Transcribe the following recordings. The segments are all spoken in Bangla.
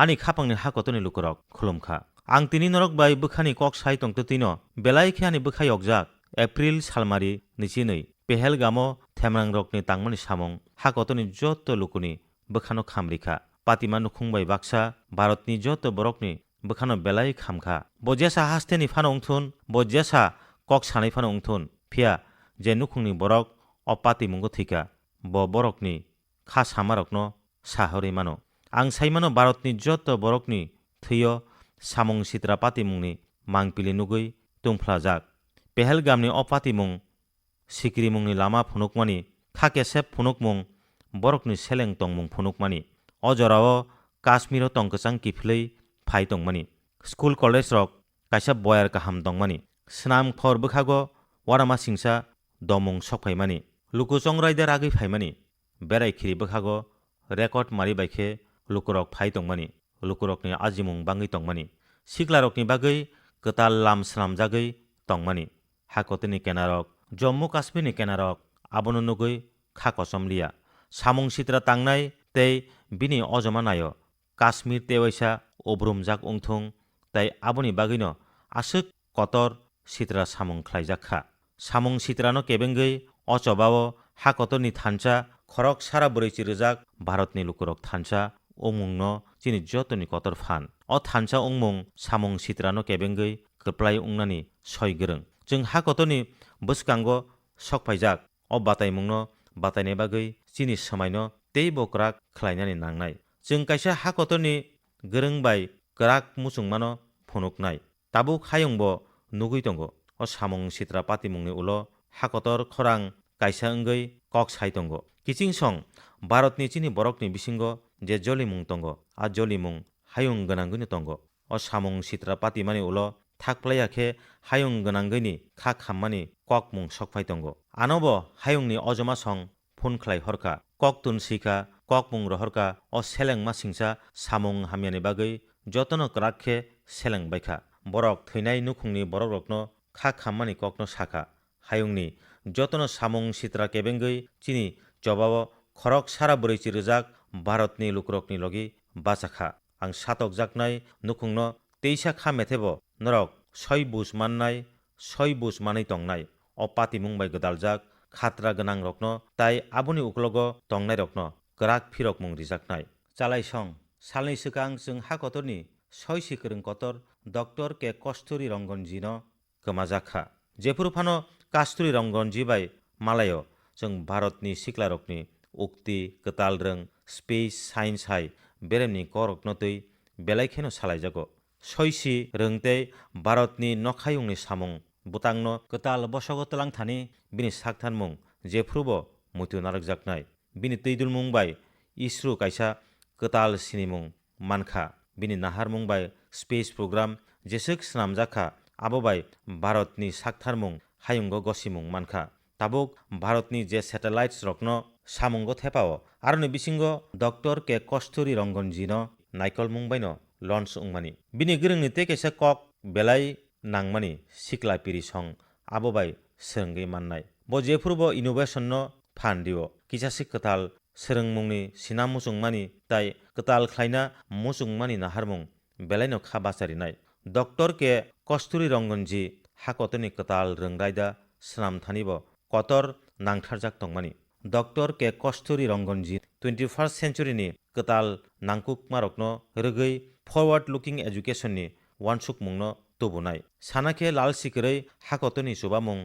আনি 아니 카팡니 하거더니 루거럭 콜롬카 앙티니 너럭 바이 부카니 꼭 사이통토 티노 벨라이키 아니 বুখাই 억작 এপ্রিল সালমারি নিচিনই পেহেলগামো থেমরাংরকনি তাংমানি সামং হাকতনি যত লুকুনি বখানো খামরিখা পাতিমা নুখুংবাই বাক্সা ভারতনি যত বরকনি বখানো বেলাই খামখা বজেসা হাস্তেনি ফানো উংথুন বজেসা কক সানাই ফানো উংথুন ফিয়া যে নুখুংনি বরক অপাতি মুঙ্গ থিকা ব বরকনি খা সামারকনো সাহরি মানো ang saimano Bharat ni joto borok ni thuyo samung sitra patimung ni mangpili nugui tungflajak pehelgam ni opatimung sikri mung ni lama phunukmani khake sep phunukmung borok ni seleng tongmung phunukmani অজরাও কাশ্মীর তংকচাং কিফ্লেই ফাই তংমানি স্কুল কলেজ রক কাইসা বয়ার কাহাম দংমানি স্নাম খর বখাগো ওয়ারামা সিংসা দমং সকফাইমানি লুকুচং রাইদার আগে ফাইমানি বেড়াইখিরি বখাগো রেকর্ড মারি বাইখে lukurok phai tongmani lukurokni ajimung bangi tongmani siklarokni bagui ketal lam slam jagui tongmani hakotini kenarok Jammu কাশ্মীরনি কেনারক আবননগৈ খা কসমলিয়া সামং সিতরা তাংনাই তেই বিনি অজমানায় কাশ্মীর তেওয়সা অব্রুমজাক উংথুং তাই আবনি বাগিন আসুক কতর সিতরা সামং খ্লাইজাখা সামং সিতরানো কেবেঙ্গৈ অচবাব হা কতরনি থানসা খরক সারা বরৈচি রোজাক ভারতনি লুকুরক থানসা ongmungno chini jotoni kotor phan o thansa ongmung samung sitrano kebengei kplai ongnani soi goreng jeng ha kotoni boskango sokpaijak o bataimungno bataine bagei chini samaino tei bokrak khlainani nangnai jeng kaisa ha kotoni goreng bai krak musungmano phonuknai tabuk hayongbo nugui tongo o samung sitra patimungni ulo ha kotor khorang kaisa ongei কক সাইতঙ্গ কিচিং সং ভারতনি চিনি বরকনি বিসিঙ্গ je jolimung tongo a jolimung hayung gananggini tongo o samung sitra patimani ulo থাকপ্লাইয়া খে হায়ং গনাঙ্গনি খা খাম্মানি কক মুং সকফাই তঙ্গ আনব হায়ংনি অজমা সং ফোন খ্লাই হরকা কক তুন শিখা কক মুং রহরকা অ সেলেং মা সিংসা সামং হামিয়ানি বাগৈ যতন ক্রাকখে সেলেং বাইখা বরক থৈনাই নুখুংনি বরক রত্ন খা খাম্মানি ককন শাখা হায়ংনি যতন সামং সিতরা কেবেঙ্গৈ চিনি জবাব খরক সারা বরৈচি রোজাক भारतनि लुकरकनि लगि बासाखा आं सातकजाकनाय नुखुंनो तेइसा खामेथेब नरक सय बुस माननाय सय बुस मानै तंनाय अ मुंबाय गोदालजाक खात्रा गोनां रक्न ताय आबुनि उकलग तंनाय रक्न गोराक फिरक मुं रिजाकनाय चालाय सं सालनि सिगां जों हा कतरनि सय सिखोरों कतर डक्टर के कस्तुरि रंगनजिनो गोमाजाखा जेफोरफानो कास्तुरि रंगनजिबाय मालाय जों भारतनि सिख्ला सिख्लारकनि उक्ति गोतालरों स्पेस साइंस हाय बेरेमनि करकनतै बेलायखेनो सालायजागो सैसि रोंतै भारतनि नखायुंनि सामुं बुतांनो कताल बसगतलांथानि बिनि सागथान मुं जेफ्रुबो मुथु नारगजाकनाय बिनि तैदुल मुं बाय इसरु कायसा कताल सिनि मुं मानखा बिनि नाहार मुं बाय स्पेस प्रग्राम जेसेक स्नामजाखा आबो बाय भारतनि सागथार मुं हायुंग गसि मुं मानखा ताबुक भारतनि जे सेटेलाइट्स रकनो 사문고 테파오 아르네 비싱고 덕터 께 코스토리 롱건지노 나이콜 뭉바이노 런스 웅마니 비니 그릉니 테케세 কক 벨라이 낭마니 시클라 피리 성 아보바이 스릉게 만나이 뭐 제프르보 이노베이션노 판디오 기자시 그탈 스릉몽니 시나 무숭마니 따이 그탈 클라이나 무숭마니 나하르몽 벨라이노 카바사리나이 덕터 께 কস্তুরি রঙ্গনজি হাকতনি কতাল রংরাইদা স্নাম থানিব কতর নাংঠারজাক তংমানি doctor K Kasturi Ranganji twenty first century कताल नांकुक मारकनो रगै फरवर्ड लुकिंग एजुकेशन नि वानसुक मुंगनो तुबुनाय सानाखे लाल सिकरै हाकतनि सुबा मुं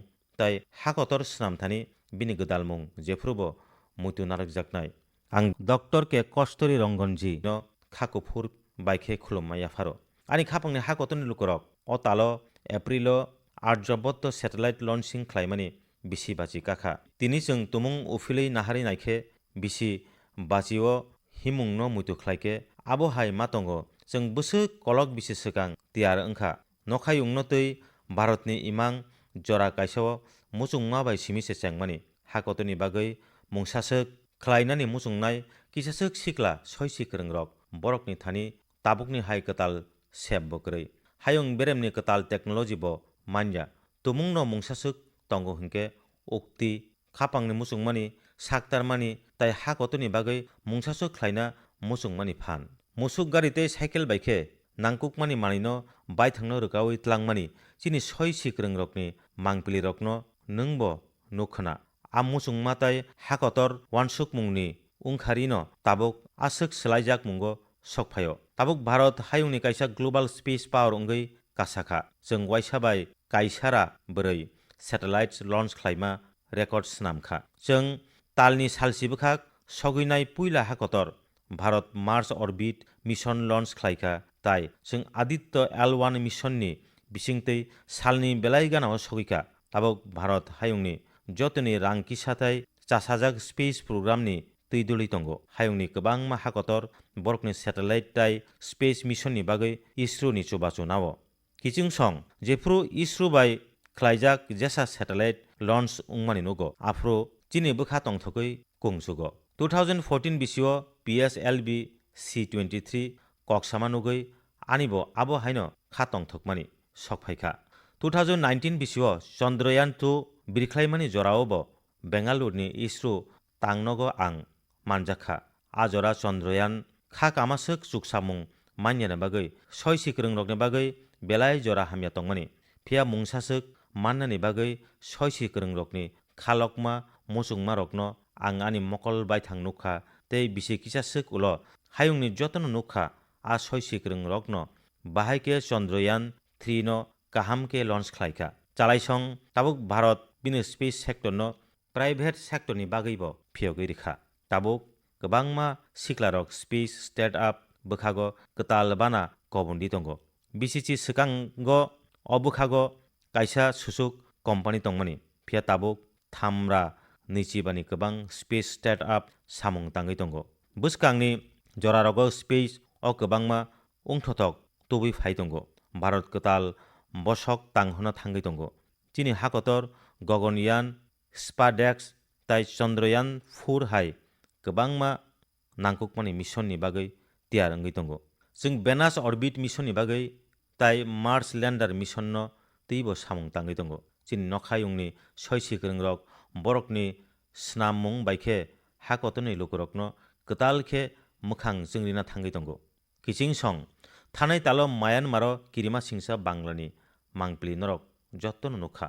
ताय हाकतर स्नामथानि बिनि गदाल मुं जेफ्रुबो मुतु नारकजाकनाय आं डॉक्टर के कस्तूरी रंगनजी न खाकुफुर বাইকে খুলুমাই আফারো আনি খাপাংনি হাকতনি লুকরক অ তাল এপ্রিল আর্যবদ্ধ স্যাটেলাইট লঞ্চিং খ্লাইমানি बिसि बाजि काखा तिनि जों तुमुं उफिलै नाहारि नायखे बिसि बाजिओ हिमुंनो मुइथुख्लायके आबो हाय मातंगो जों बोसो कलक बिसि सिगां तियार ओंखा नखायुंनो तै भारतनि इमां जरा काइसो मुसुंमा बाय सिमि सेसेंमानि हाकतनि बागै मुंसासोक ख्लायनानि मुसुंनाय किसासोक सिख्ला सय सिख्रोंरक बरकनि थानि ताबुकनि हाय कताल सेब बकरै हायुं बेरेमनि कताल टेक्न'ल'जिबो मान्या तुमुंनो मुंसासोक tongo hingke okti khapangni musungmani saktarmani tai ha kotoni bagui mungsaso khlaina musungmani phan musuk gari tei cycle bai khe nangkukmani manino bai thangno rwkawi tlangmani chini soi sikrung rokni mangpili rokno nungbo nukhana am musungma tai ha kotor wansuk mungni ungkhari no tabuk asuk selaijak mungo sokphayo tabuk Bharat হাইউনি কাইসা গ্লোবাল স্পেস পাওয়ার অঙ্গই কাসাখা जों वाइसाबाय काइसारा बोरै सेटेलाइट्स लन्च ख्लाइमा रेकर्ड स्नामखा जों तालनि सालसिबोखा सगैनाय पुइला हाकतर Bharat Mars orbit mission launch ख्लाइखा ताइ जों आदित्य एल वान मिशननि बिसिंतै सालनि बेलायगानाव सगैखा ताबक भारत हायुंनि जतनि रांकि साथाय चासाजाक स्पेस प्रग्रामनि তৈদুলি দङ হায়ংনি गोबां माहाकतर बरकनि सेटेलाइट टाइ स्पेस मिशननि बागै इसरोनि चुबाचुनाव किचिं सं जेफ्रु इसरो बाय khlaijak jesa satellite launch wngmani nogo afro chini bukha tongthokoi kungsugo 2014 bisio PSLV C23 koksama nogoi anibo abo haino kha tongthokmani sokphaikha 2019 bisio chandrayaan 2 birikhlaimani jorao bo bengaluruni isro tangnogo ang manjakha ajora chandrayaan kha kamasuk chuksamung manyana bagoi soi sikrung rokne bagoi belai jora hamya tongmani phia mungsasuk मान्नानि बागै सयसि गोरोंरकनि खालकमा मसुंमा रकनो आं आनि मकल बायथां नुखा तै बिसे किसासोक उल हायुंनि जतन नुखा आ सयसि गोरों रकनो बाहायके चन्द्रयान थ्रि न काहामके लन्च खालायखा चालायसं ताबुक भारत बिनो स्पेस सेक्टरनो प्राइभेट सेक्टरनि बागैबो फियोगै रेखा ताबुक गोबांमा सिख्लारक स्पेस स्टार्टआप बोखागो गोताल बाना गबन्दी दङ बिसिचि सोखांग अबोखागो कायसा सुसुक कम्पानि दंमनि फिया ताबुक थामरा निचिबानि गोबां स्पेस स्टार्टआप सामुं ताङै दङ बुसकांनि जरारगो स्पेस अ गोबांमा उंथथक तबै फाइ दङ भारत गोताल बसक तांहोना थाङै दङ चिनि हाकतर गगनयान स्पाडेक्स ताइ चन्द्रयान फुर हाय गोबांमा नांकुकमानि मिशननि बागै তিয়াरङै दङ जों बेनास अर्बिट मिशननि बागै ताइ मार्स ल्यान्डार मिशननो 띠이버 사몽 땅게 동거 진 너카용니 서이시 그릉럭 버럭니 스남몽 바이케 하거더니 로그럭너 그달케 মুখাং জংরিনা থাঙ্গি দঙ্গো কিচিং সং থানাই তাল মায়ানমার কিরিমা সিংসা বাংলানি মাংপ্লি নরক যত্ন নুখা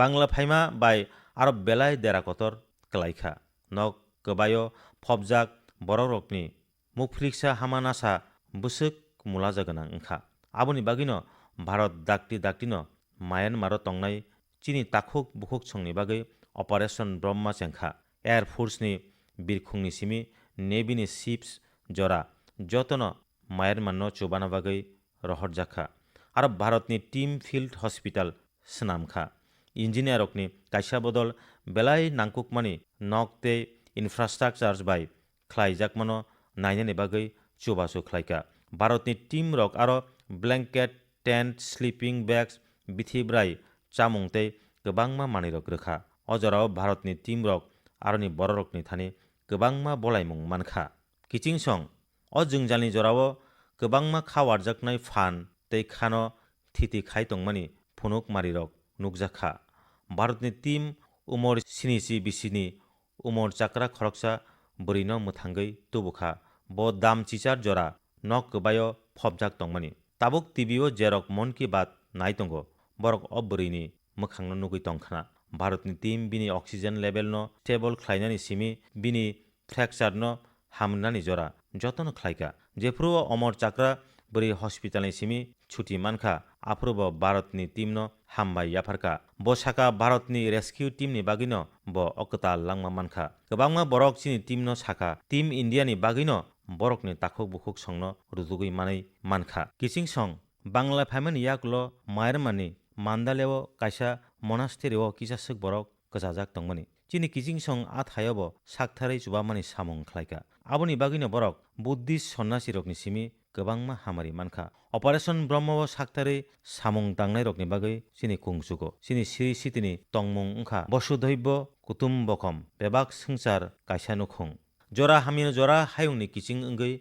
বাংলা ফাইমা বাই আরব বেলায় দেরাকতর ক্লাইখা নক গবায় ফবজাক বড় রকনি মুখফ্লিক্সা হামানাসা বুসুক মুলাজাগনাং ওংখা আবনি বাগিন ভারত দাকটি দাকটিন मायानमाराव थांनाय चीननि ताखुक बुखुक संनि बागै अपारेशन ब्रह्मा जेंखा एयारफोर्सनि बिरखंनि सिमि नेभिनि शिप्स जरा जतन मायानमारनो चुबाना बागै रहर जाखा आरो भारतनि टिम फिल्ड हस्पिटाल सोनामखा ইঞ্জিনিয়ারকনি কাইসা বদল বেলাই নাংকুকমানি নক তে ইনফ্রাস্ট্রাকচার বাই খ্লাইজাকমানো নাইনানি বাগৈ চুবাসু খ্লাইকা ভারতনি টিম রক আরো ব্ল্যাঙ্কেট টেন্ট স্লিপিং ব্যাগস बिथिब्राय चामुंते गोबांमा मानिरक रोखा अजराव भारतनि टीमरक आरनि बररकनि थाने गोबांमा बलायमुं मानखा किचिं सं अ जोंजालनि जराव गोबांमा खावारजाकनाय फान तै खान थिति खायतंमानि फुनुक मारिरक नुकजाखा भारतनि टीम उमर सिनिसि बिसिनि उमर चाक्रा खरकसा बोरैन मोथांगै तुबुखा ब दाम चिचार जरा नक गोबाय फबजाक तंमानि ताबुक टिभिओ जेरक मन की बात नायतंगो borok obborini mokhangno nugui tongkhana भारतनि टीम बिनि अक्सिजेन लेभेल न स्टेबल ख्लायनानि सिमि बिनि फ्रैक्चर न हामनानि जरा जतन ख्लायका जेफ्रो अमर चाक्रा बोरै हस्पिटालनि सिमि छुटि मानखा आफ्रोब भारतनि टीम न हामबाय याफारखा बसाका भारतनि रेस्किउ टीमनि बागिन ब अकता लांमा मानखा गोबांमा बरक सिनि टीम न साखा टीम इन्डियानि बागिन बरकनि ताखक बुखक संन रुजुगै मानै मानखा किसिं सं बांला फाइमेन याक ल मायरमानि 만달레오 가샤 모나스테리오 기자석 보럭 그자작 덩머니 চিনি সং আত হায়ব সাকথারে জুবামানি সামং খ্লাইকা আবনি বাগিনো বরক বুদ্ধিস্ট সন্ন্যাসী রকনি সিমি গবাংমা হামারি মানখা অপারেশন ব্রহ্মব সাকথারে সামং তাংনাই রকনি বাগৈ চিনি কুংসুকো চিনি শ্রী সিতিনি তংমং ওংখা বসুধৈব্য কুতুম্বকম বেবাক সংসার কাইসানুখং জরা হামি জরা হায়ংনি কিচিং ওঙ্গৈ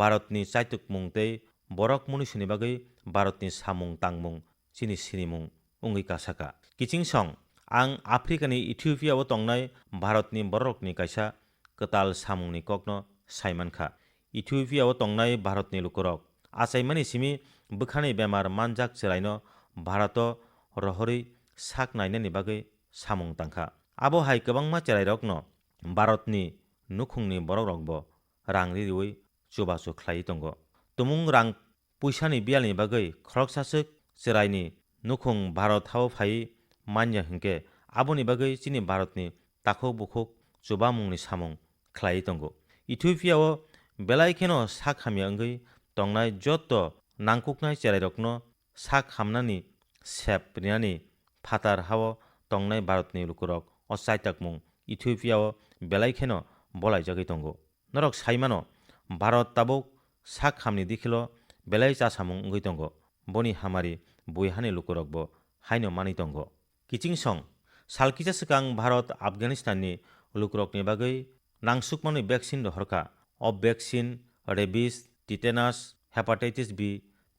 ভারতনি চাইতুক মুংতৈ বরক মনুষুনি বাগৈ ভারতনি সামং তাংমুং chini sinimung ongui kasaka kiching song ang afrikani ethiopia o tongnai bharatni borokni kaisa kotal samungni kokno saimankha ethiopia o tongnai bharatni lukorok achaimani simi bukhanai bemar manjak chelaino bharato rohori sak nainani bagui samung tangkha abo hai kwbangma chelairokno bharatni nukhungni borokrokbo rangri riwui chubachu khlai tongo tumung rang puisani bialni bagui khoroksasak सेराइनि नुखुं भारताव फायै मान्या हिंके आबनि बागै चिनि भारतनि ताखो बुखुक जुबा मुंनि सामुं ख्लायै दंगो इथियोपियाव बेलायखेनो सा खामिया ओंगै दंनाय जत नांकुकनाय चेराइरकनो सा खामनानि सेब रिनानि फातार हाव दंनाय भारतनि लुकुरक অচাইতাক মুং ইথিওপিয়াও বেলাইখেন বলাই জাগৈ তঙ্গ নরক সাইমানো ভারত তাবুক সাক খামনি দেখিল বেলাই চাসামুং ওই তঙ্গ বনি হামারি বইহানে লুকরকব হাইন মানিতঙ্গ কিচিং সং সালকিচা সিকাং ভারত আফগানিস্তাননি লুকরকনি বাগৈ নাংসুকমানি ভ্যাকসিন হরকা অব vaccine rabies tetanus hepatitis B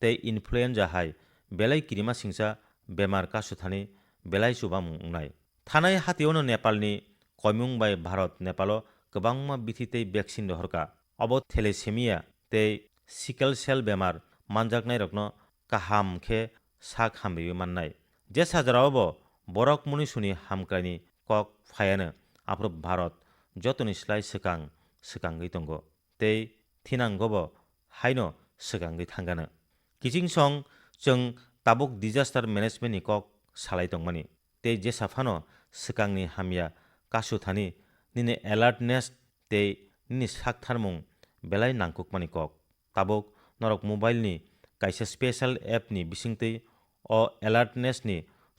তে ইনফ্লুয়েঞ্জা হাই বেলাই কিরিমা সিংসা বেমার কাসুথানি বেলাই সুবাম উনাই থানায় হাতিওনো নেপালনি কমিউং বাই ভারত নেপাল গবাংমা বিথিতেই ভ্যাকসিন হরকা অব থেলেসেমিয়া তে সিকেল সেল বেমার মানজাকনাই রকন kaham khe sak hamriwi mannai jesa jarao bo borok muni suni hamkrani kok phayano aprop bharat jotoni slai sikang sikangwi tongo tei thinang gobo haino sikangwi thangana kiching song chung tabuk disaster management ni kok salai tongmani tei jesa phano sikangni hamya kasu thani nini alertness tei nini sak tharmung belai nangkukmani kok tabuk norok mobile ni कायसे स्पेशल एपनि बिसिंतै अ एलार्टनेसनि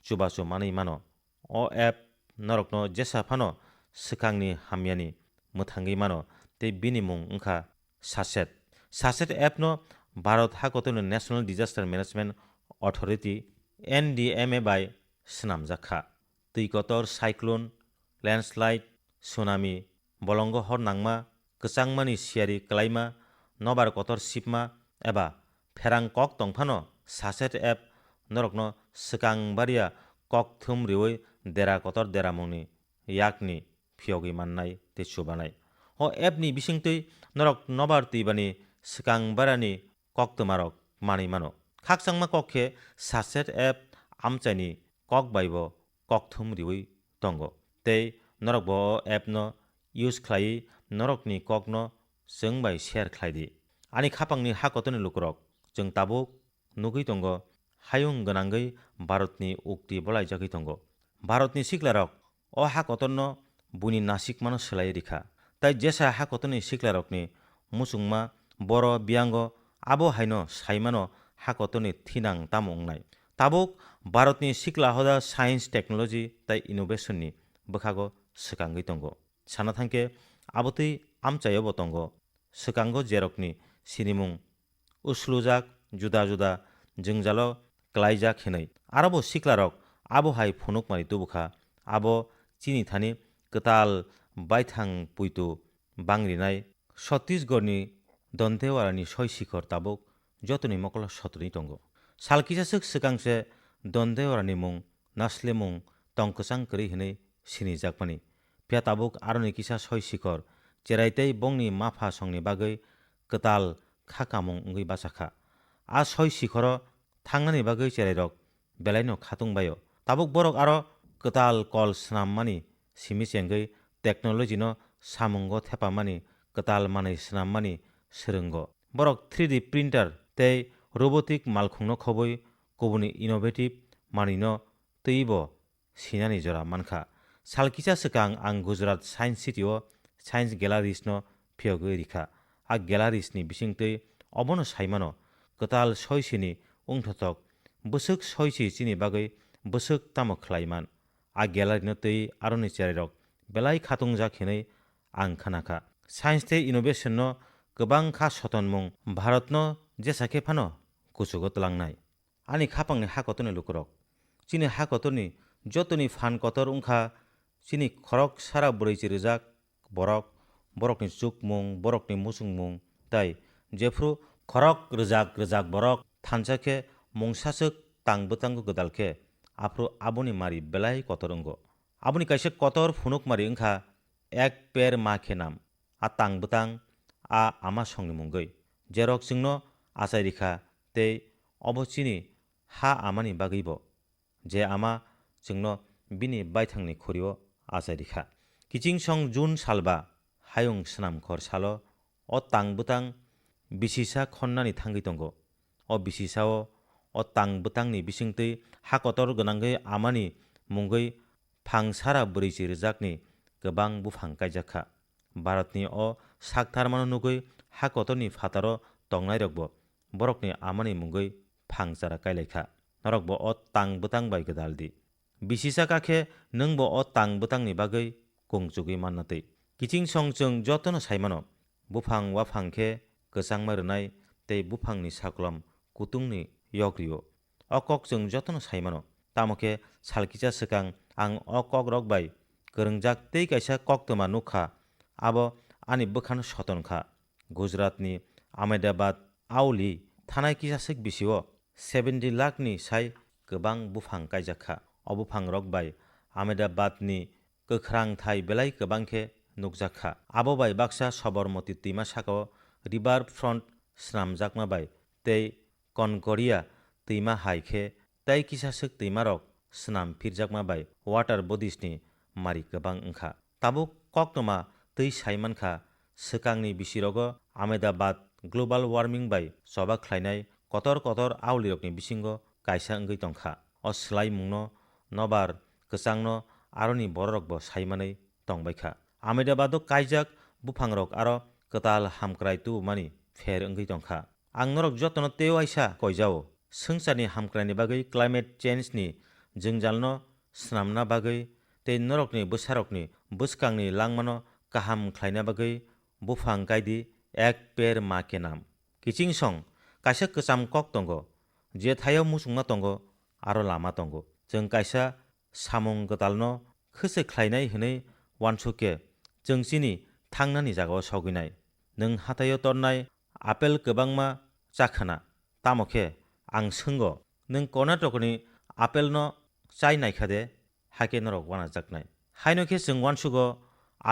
चुबाचु मानै मानो अ एप नरकनो जेसा फानो सिखांनि हामियानि मोथाङै मानो ते बिनि मुं ओंखा सासेट सासेट एपनो भारत हाकतनो national disaster management authority N D M A बाय सोनामजाखा दैकतर साइक्लुन লেন্ডস্লাইড সুনামি বলঙ্গ হর নাংমা কচাংমানি সিয়ারি ক্লাইমা নবার কতর সিপমা এবা ferang kok tongphano saset app norokno skangbariya kok thum riwoi dera kotor dera mongni yakni phiyogi mannai te chubanai o appni bisingtui norok nobar tuibani skangbarani kok tumarok mani mano খাকচাংমা কক্ষে সাসেট এপ আমচানি কক বাইব কক থুম রিউই তঙ্গ তেই নরক ব এপ ন ইউজ খ্লাই নরকনি কক ন সং বাই শেয়ার খ্লাইদি আনি খাপাংনি হাকতনি লুকরক जों ताबुक नुगै तंग हायुं गोनाङै भारतनि उक्ति बलायजागै तंग भारतनि सिख्लारक अ हा कतन्न बुनि नासिक मानो सोलाय रिखा তাই জেসা হা কতনি সিকলা রকনি মুসুংমা বড় বিয়াঙ্গ আবো হাইন সাইমান হা কতনি থিনাং তাম নাই তাবুক ভারতনি সিকলা হদা সায়েন্স টেকনোলজি তাই ইনোভেশননি বখাগ সকাঙ্গি তঙ্গ সানা থাঙ্কে আবতই আমচাইব তঙ্গ সকাঙ্গ জেরকনি সিনিমুং ᱩᱥᱞᱩᱡᱟᱠ ᱡᱩᱫᱟ ᱡᱩᱫᱟ ᱡᱤᱝᱡᱟᱞᱚ ᱠᱞᱟᱭᱡᱟᱠ ᱦᱤᱱᱟᱹᱭ ᱟᱨᱟᱵᱚ ᱥᱤᱠᱞᱟᱨᱚᱠ ᱟᱵᱚ হাই ফুনুক মানি তুবুখা আবো চিনি থানি কতাল বাইথাং পুইতু বাংরিনাই ছত্তিশগড়নি দন্তেওয়ারানি শৈশিখর তাবুক যতনি মকলা সতনি টঙ্গ সালকিসাসুক সিকাংসে দন্তেওয়ারানি মুং নাসলে মুং টঙ্কসাং করি হিনৈ সিনি জাকমানি পিয়া তাবুক আরনি কিসা শৈশিখর চেরাইতেই বংনি মাফা সংনি বাগৈ কতাল খা কামং অঙ্গই বাসাখা আ সয় শিখর থাঙ্গানি বাগৈ চেরাইরক বেলাইনো খাতুংবায়ো তাবুক বরক আরো কতাল কল স্নামমানি সিমি চেঙ্গৈ টেকনোলজিনো সামুঙ্গ থেপামানি কতাল মানি স্নামমানি সেরঙ্গ বরক থ্রি ডি প্রিন্টার তেই রোবটিক মালখুংনো খবৈ কবুনি ইনোভেটিভ মানিনো তৈব সিনানি জরা মানখা সালকিসা সেকাং আং গুজরাট সায়েন্স সিটিও সায়েন্স গ্যালারিসনো ফিয়গৈ রিখা ag galarisni bisingtei obono saimano katal soisini ongthotok busuk soisi chini bagai busuk tamo khlaiman ag galarino tei aroni charirok belai khatungjak hinei ang khanakha science তে ইনোভেশন গবাং খা সতনমুং ভারতন জেসাকে ফানো কুচুগত লাংনাই আনি খাপাংনি হাকতনি লুকরক চিনি হাকতনি যতনি ফান কতর উংখা চিনি খরক সারা বরৈচি রেজাক বরক बरकनि जुग मुं बरकनि मुसुं मुं तै जेफ्रु खरक रोजाग रोजाग बरक थानसाखे मुंसासोक तांबोतांगो गोदालखे आफ्रु आबुनि मारि बेलाय कतरंगो आबुनि कायसे कतर फुनुक मारि ओंखा এক পের মা খেনাম আ তাং বুতাং আ আমা সংনি মুঙ্গৈ জেরক সিংন আচাই রিখা তে অবচিনি হা আমানি বাগৈব যে আমা সিংন বিনি বাইথাংনি খরিও আচাই রিখা কিচিং সং জুন সালবা हायुं सनामखर साल अ तांबोतां बिसिसा खन्नानि थांगै दंग अ बिसिसाव अ तांबोतांनि बिसिंतै हाकतर गोनांगै आमानि मुंगै फांसारा ब्रैजि रोजाकनि गोबां बुफां कायजाखा भारतनि अ साकथारमानो नुगै हाकतरनि फातार दंनायरकब बरकनि आमानि मुंगै फांसारा कायलायखा नरकब अ तांबोतां बाय गोदालदि बिसिसा काखे नोंबो अ तांबोतांनि बागै गंजुगै मान्नातै 기칭성증 저떠나 사이만어 무팡 와팡케 그상마르나이 때 무팡니 사클럼 구뚱니 여그리오 어꺽증 저떠나 사이만어 따먹게 살기자 스강 앙 어꺽럭 바이 그릉작 때이가샤 꺽드마 누카 아버 아니 북한 서던카 গুজরাটনি আমেদাবাদ আউলি থানায় কিসাসেক বিশিও সেভেন্টি লাখনি সাই गोबां बुफां कायजाखा अबुफां रकबाय आमेदाबादनि गोख्रां थाइ बेलाय गोबांखे नुकजाखा आबोबाय बाक्सा सबरमती दैमासाको रिभार फ्रन्ट स्रामजाकमाबाय तै कनकरिया दैमा हाइखे तै किसासोक दैमारक स्नाम फिरजाकमाबाय वाटार बडिसनि मारि गोबां ओंखा ताबो ककनमा दै साइमानखा सोकांनि बिसिरग आमेदाबाद ग्लोबाल वार्मिं बाय सबा ख्लायनाय कतर कतर आवलिरकनि बिसिंग कायसा ओंगै दंखा अस्लाय मुंनो नबार गोसांनो आरनि बररकबो साइमानै दंबायखा আমেদাবাদ কাইজাক রক আর কতাল হামক্রাইতু মানি ফের অঙ্গি টংখা আংনরক যত্ন তেও আইসা কয়জাও সংসারনি হামক্রাইনি বাগৈ ক্লাইমেট চেঞ্জনি জোंजालनो স্নামনা বাগৈ তে নরকনি বসারকনি বুসকাংনি লংমানো কাহাম খ্লাইনা বাগৈ বুফাং গাইদি এক পের মাকে নাম কিচিং সং কাইসা কচাম কক তঙ্গ জেথায় থাইও মুসুংনা তঙ্গ আরো লামা তঙ্গ যা कायसा सामुं गोदालनो खोसे ख्लायनाय होनै जोंसिनि थांनानै जागाव सौगैनाय नों हाथायाव तरनाय आपेल गोबांमा जाखोना तामखे आं सोंग नों कर्नाटकनि आपेल न चाय नायखादे हाके नरक वाना जागनाय हायनखे जों वानसुग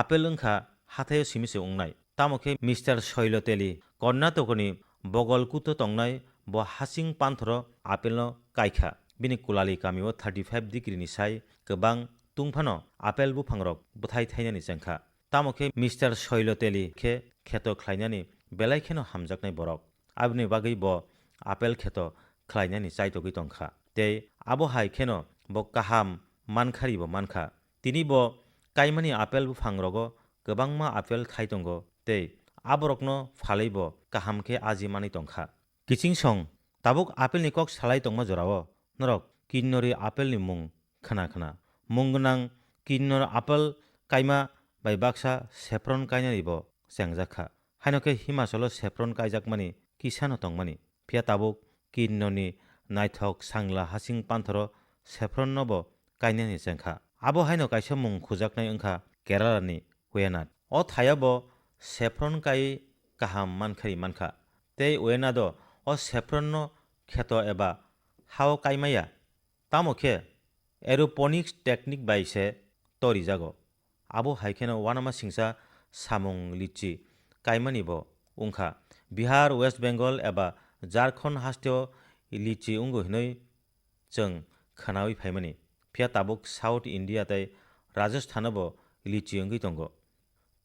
आपेल ओंखा हाथायाव सिमिसे अंनाय तामखे मिस्टार शैल तेलि कर्नाटकनि बगलकुत तंनाय ब हासिं पान्थर आपेल न कायखा बिनि कुलालि गामियाव थार्टि फाइभ डिग्रिनि साय गोबां तुंफानो आपेल बुफांरक बुथाय थायनानै जोंखा तामुखे मिस्टर शैलतेली खे खेतो ख्लायनानि बेलायखेनो हामजाकनाय बरक आबनि बागै ब आपेल खेतो ख्लायनानि जायतगै दंखा तेइ आब हायखेनो ब काहाम मानखारि ब मानखा তিনি ব কাইমানি আপেল ফাংরগ গবাংমা আপেল খাইতঙ্গ তেই আবরকন ফালইব কাহামকে আজি মানি তংখা কিচিং সং তাবুক আপেল নি কক সালাই তংমা জরাও নরক কিন্নরি আপেল নি মুং খানা খানা মুং গনাং কিন্নর আপেল কাইমা bai baksa sefron kainani bo sengjaka hainoke himachalo sefron kaijakmani kisano tongmani phia tabuk kinnoni naithok sangla hasing panthoro sefron nobo kainani jengkha abo haino kaisa mung khujaknai wngkha keralani Wayanad অ থায়াব সেফ্রন কাই কাহাম মানখারি মানখা তেই ওয়েনাদ অ সেফ্রন খেত এবা হাও কাইমাইয়া তামখে এরোপনিক্স টেকনিক বাইসে তরি জাগ আবো হাইখেনে ওয়ানামা সিংসা সামং লিচি কাইমানি ব উংখা বিহার ওয়েস্ট বেঙ্গল এবা ঝাড়খণ্ড হাস্তেও লিচি উংগুহিনই চং খানাউই ফাইমানি ফিয়া তাবুক সাউথ তাই রাজস্থান ব লিচি অঙ্গি তঙ্গ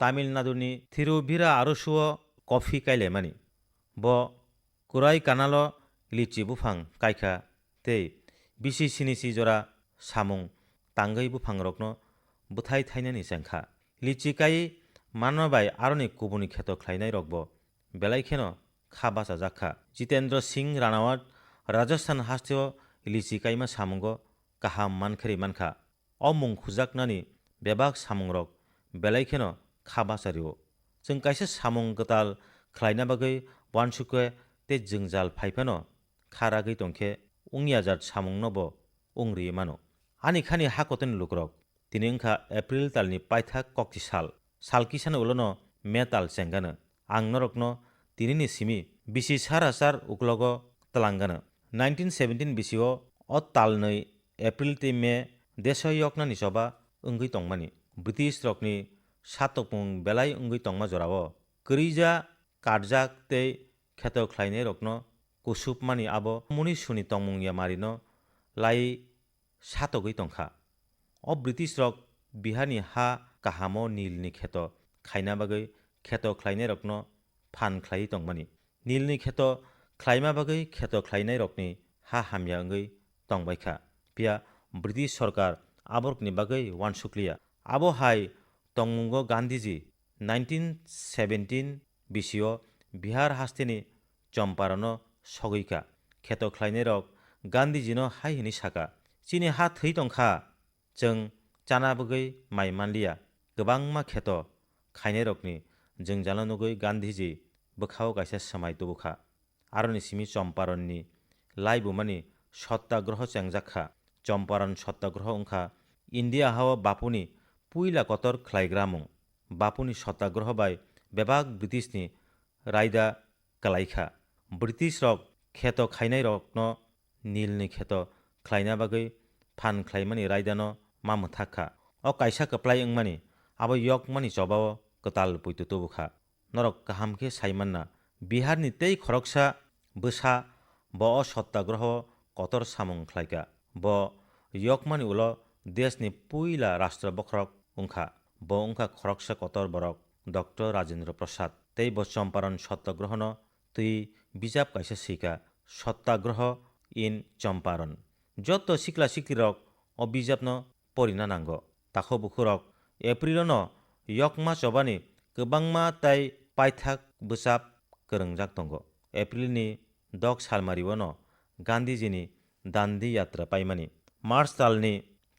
তামিলনাডুনি থিরুভিরা আরসুও কফি কাইলাইমানি ব কুরাই কানালো লিচি বুফাং কাইখা তে বিশি সিনিসি জরা সামং তাঙ্গৈ বুফাং রকনো बुथाय थायनायनि जेंखा लिचिकायै मानबाय आर'नि गुबुननि खेथक ख्लायनाय रगब बेलायखेनो खा बासा जाखा जितेन्द्र सिं राणावत राजस्थान हास्थिअ लिचिकायमा सामुंग কাহা মানখেরি মানখা অমুং খুজাকনানি বেবাক সামুং রক বেলাইখেনো খাবা সারিও जों কাইসে সামুং গতাল খ্লাইনা বাগৈ ওয়ানসুকে তে जों জাল ফাইফানো খারাগৈ তংখে উংয়াজাত সামুং নব উংরি মানো আনি খানি হাকতেন লুকরক tini wngkha april talni paithak kokti sal salki sano ulono me tal chengano ang norokno tini ni simi bisi sarasar uklogo tlangano 1917 bisio o talnoi april ti me desoi yokna ni soba ongui tongmani british rokni satokpung belai ongui tongma jorao krija karjak tei kheto khlaine rokno kusupmani abo muni suni tongmung ya marino lai satogui tongkha British रक बिहानि हा काहामो नीलनि खेत खायना बागै खेत ख्लायनाय रकनो फान ख्लायै दंमनि नीलनि खेत ख्लायमा बागै खेत ख्लायनाय रकनि हा हामियाङै दंबायखा पिया ब्रिटिश सरकार आबरकनि बागै वानसुक्लिया आबो हाय तंमुंगो गान्धीजी नाइनटिन सेभेन्टिन बिसियो बिहार हास्तिनि चम्पारनो सगैखा खेत ख्लायनाय रक गान्धीजिनो हाय हिनि साका चिनि हा थै दंखा जों चानाबगै माइमानलिया गोबांमा खेत खायने रकनि जों जालानगै गान्धीजी बोखाव गाइसा समाय दबुखा आरनि सिमि चम्पारननि লাই বুমানি সত্যাগ্রহ চেংজাক্ষা চম্পারণ সত্যাগ্রহ ওংখা ইন্ডিয়া হাওয়া বাপুনি পুইলা কতর খ্লাইগ্রামং বাপুনি সত্যাগ্রহ বাই বেবাক ব্রিটিশনি রাইদা কালাইখা ব্রিটিশ রক খেত খাইনাই রকন নীলনি খেত খ্লাইনা বাগৈ ফান খ্লাইমানি রাইদান মামো থাকা অ কাইসা কপ্লাই ওংমানি আবো ইয়ক ইয়কমানি জবাও কতাল বৈতু তবুখা নরক কাহামকে সাইমান্না নি তেই খরকসা বসা ব অ সত্যাগ্রহ কতর সামং খ্লাইকা ব ইয়ক ইয়কমানি উল নি পুইলা রাষ্ট্র বখরক উংখা ব উংখা খরকসা কতর বরক ডক্টর রাজেন্দ্র প্রসাদ তেই ব চম্পারণ সত্যগ্রহণ তুই বিজাব কাইসা শিকা সত্যাগ্রহ ইন চম্পারণ যত শিকলা শিকলি রক অবিজাবন परिनानांगो ताखो बुखुरक एप्रिलनो यकमा चबानि गोबांमा ताइ पाइथाक बोसाब गोरोंजाक दंगो एप्रिलनि दग सालमारिबनो गान्धीजिनि दान्दी यात्रा पाइमानि मार्च तालनि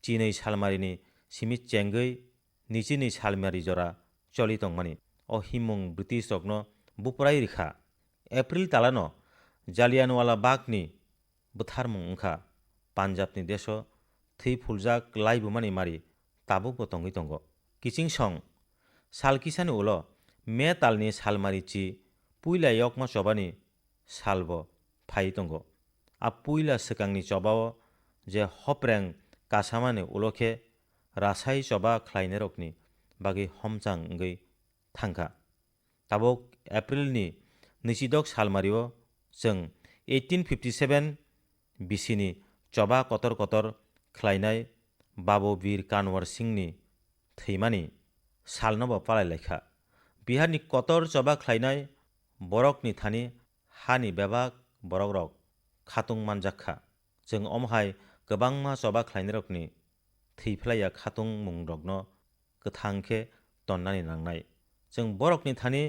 चिनै सालमारिनि सिमित चेंगै निजिनि सालमारि जरा चलि तंमानि अ हिमुं ब्रिटिश रकनो बुपराइ रिखा एप्रिल तालानो জালিয়ানওয়ালা বাগনি বুথারমুং ওংখা পাঞ্জাবনি দেশ থৈ ফুলজাক লাইবুমানি মারি তাবু পতঙ্গই তঙ্গ কিচিং সং সালকিসানি উল মে তালনি সালমারি চি পুইলা ইয়কমা চবানি সালব ফাই তঙ্গ আ পুইলা সেকাংনি চবাও যে হপ্রেং কাসামানি উলখে রাসাই চবা খ্লাইনে রকনি বাকি হমচাং গৈ থাঙ্কা তাবক এপ্রিলনি নিশিদক সালমারিও जों एइटिन ফিফটি সেভেন बिसिनि চবা কতর কতর ख्लायनाय बाब' बिर कानवार सिंहनि थैमानि सालनाबा पालायलायखा बिहारनि कतर जबा ख्लायनाय बरकनि थानि हानि बेबाग बरक रक खातुं मानजाखा जों अमहाय गोबां मा जबा ख्लायनाय रकनि थैफ्लाया खातुं मुं रग्न गोथांखे दन्नानै नांनाय जों बरकनि थानि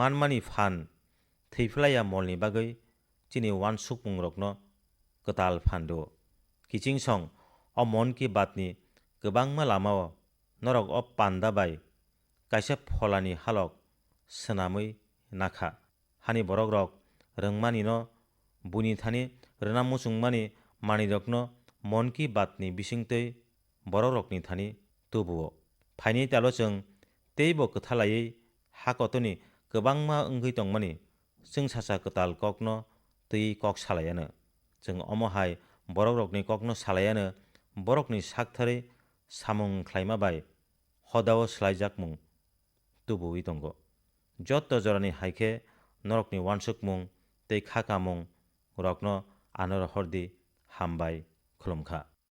मानमानि फान थैफ्लाया मलनि बागै चिनि वानसुक मुं रग्न गोताल फान्दो किचिं सं अ मन कि बातनि गोबांमा लामाव नरक अ पान्दाबाय कायसे फलानि हालक सोनामै नाखा हानि बरग रक रोंमानि न बुनि थानि रोना मुसुंमानि मानिरकन मन कि बातनि बिसिंतै बरग रकनि थानि तुबुअ फाइनि ताल' जों तेइबो खोथा लायै हाकतनि गोबांमा ओंखै दंमानि जों सासा गोताल ककन दै कक सालायानो जों अमहाय बरग रकनि ककन सालायानो বৰকনি চাকথাৰে চামং খ্লাইমাবাই হদাও স্লাইজাক মোং তুবুই টংগ যত তজৰণি হাইখে নৰকনি ৱানচুক মোং তেই খা কামোং ৰগ্ন আনৰ হৰ্দি হামবাই খুলমখা